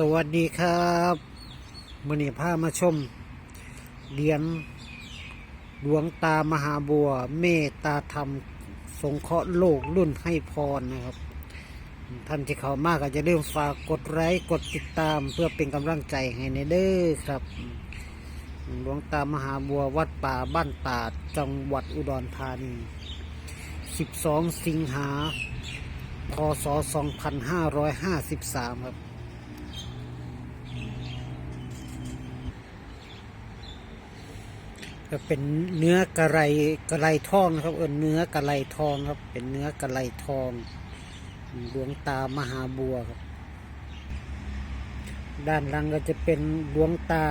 สวัสดีครับมือนี้พามาชมเหรียญหลวงตามหาบัว เมตตาธรรม สงเคราะห์โลกรุ่นให้พรนะครับ ท่านที่เขามากก็จะเริ่มฝากกดไลค์กดติดตามเพื่อเป็นกำลังใจให้ในเด้อครับ หลวงตามหาบัววัดป่าบ้านตาดจังหวัดอุดรธานี 12 สิงหา พศ 2553 ครับ ก็เป็นเนื้อกระไรกระไรทองนะครับ เออเนื้อกระไรทองครับ เป็นเนื้อกระไรทองหลวงตามหาบัวครับ ด้านหลังก็จะเป็นดวงตา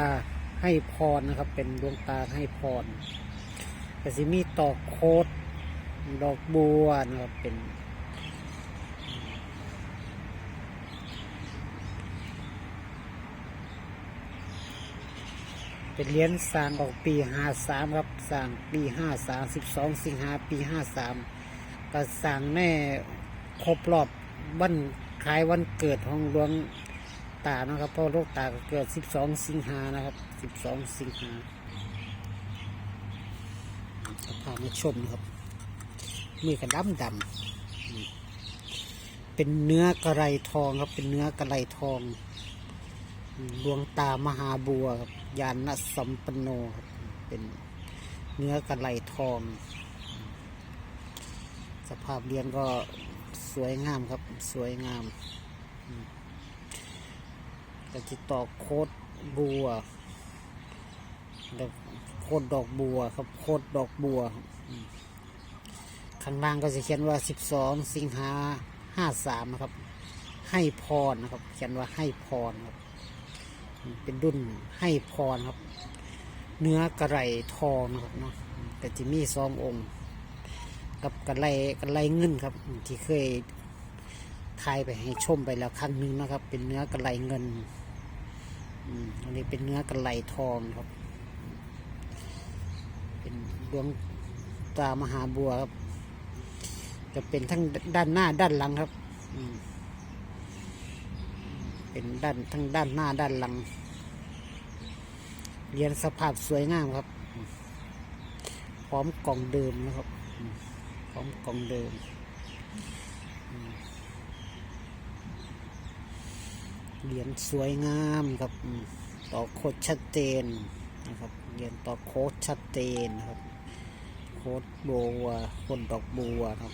ให้พรนะครับ เป็นดวงตาให้พรก็จะมีตอกโคดดอกบัวนะครับเป็น เป็นเหรียญสร้างออกปีห้าสามครับสร้างปีห้าสามสิบสองสิงหาปีห้าสามก็สร้างแน่ครบรอบวันคล้ายวันเกิดของหลวงตานะครับเพราะลูกตาก็เกิดสิบสองสิงหานะครับสิบสองสิงหาจะพามาชมนะครับมือกระดำดำเป็นเนื้อกระไรทองครับเป็นเนื้อกระไรทอง ดวงตามหาบัวครับยานนสัมปโนครับเป็นเนื้อกระไหลทอง สภาพเรียนก็สวยงามครับ สวยงามอืมก็จะตอโคดบัวดอกโคดดอกบัวครับโคดดอกบัวครับอืมข้างล่างก็จะเขียนว่า12สิงหา53นะครับ ให้พรนะครับ เขียนว่าให้พรครับ เป็นรุ่นให้พรครับ เนื้อกระไรทองครับเนาะแต่จะมีซององค์กับกระไรกระไรเงินครับ ที่เคยทายไปให้ชมไปแล้วครั้งหนึ่งนะครับ เป็นเนื้อกระไรเงินอันนี้เป็นเนื้อกระไรทองครับ เป็นดวงตามหาบัวครับ จะเป็นทั้งด้านหน้าด้านหลังครับ อืม เป็นด้านทั้งด้านหน้าด้านหลังเรียนสภาพสวยงามครับ พร้อมกล่องเดิมนะครับ พร้อมกล่องเดิมอืมเรียนสวยงามครับ ต่อโคดชัดเจนนะครับ เหรียนต่อโคดชัดเจนนะครับ โคดบัวคนดอกบัวครับ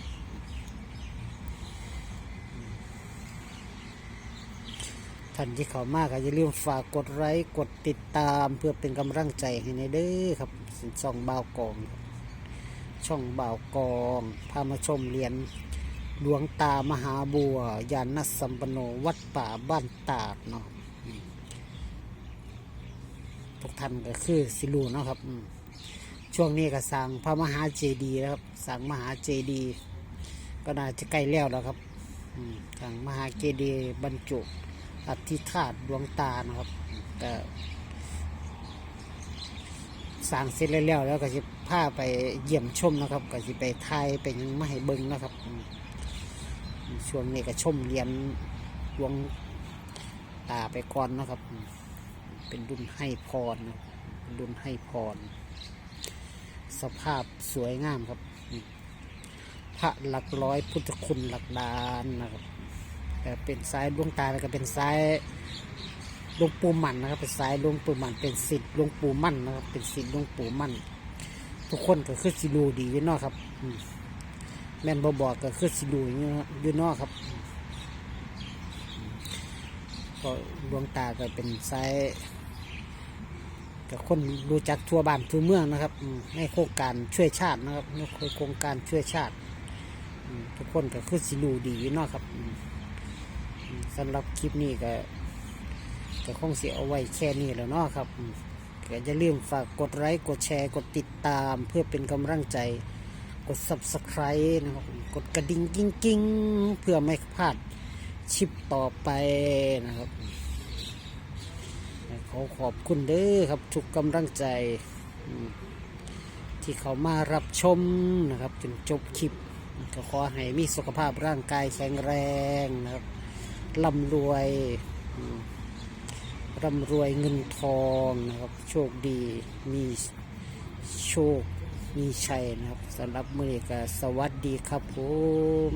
ท่านที่เขามากอย่าลืมฝากกดไลค์กดติดตามเพื่อเป็นกำลังใจให้ในเด้อครับช่องบ่าวกอง ช่องบ่าวกองพามาชมเรียนหลวงตามหาบัวยานนสัมปโนวัดป่าบ้านตาดเนาะทุกท่านก็คือสิรูเนาะครับช่วงนี้ก็สั่งพระมหาเจดีย์แล้วครับ สั่งมหาเจดีย์ก็น่าจะใกล้แล้วแล้วครับสั่งมหาเจดีย์บรรจุ อธิธาตุดวงตานะครับก็สร้างเสร็จแล้วแล้วก็จะพาไปเยี่ยมชมนะครับ ก็จะไปไทยไปยังไม่ให้เบิ้งนะครับช่วงนี้ก็ชมเรียนดวงตาไปก่อนนะครับ เป็นรุ่นให้พรนะครับเป็นรุ่นให้พร สภาพสวยงามครับ พระหลักร้อยพุทธคุณหลักดานนะครับ แต่เป็นสายดวงตาแล้วก็เป็นสายหลวงปู่มันนะครับ เป็นสายหลวงปู่มันเป็นสิทธิ์หลวงปู่มั่นนะครับ เป็นสิทธิ์หลวงปู่มั่นทุกคนก็คือสิรูดีอยู่นอกครับแม่นบบอกก็คือสิรูอยู่เนอกครับก็ดวงตาก็เป็นสายกับคนรู้จักทั่วบ้านทั่วเมืองนะครับในโครงการช่วยชาตินะครับในโครงการช่วยชาติทุกคนก็คือสิรูดีอยู่นอกครับ สำหรับคลิปนี้ก็ก็คงเสียเอาไว้แค่นี้แล้วเนาะครับก็อย่าลืมฝากกดไลค์กดแชร์ กดติดตามเพื่อเป็นกำลังใจกด subscribe นะครับกดกระดิ่งกิ้งกิ้งเพื่อไม่พลาดชิปต่อไปนะครับ ขอขอบคุณเด้อครับ ทุกกำลังใจที่เขามารับชมนะครับจนจบคลิปก็ขอให้มีสุขภาพร่างกายแข็งแรงนะครับ ร่ำรวยร่ำรวยเงินทองนะครับ โชคดีมีโชคมีชัยนะครับสำหรับมือนี้ก็สวัสดีครับผม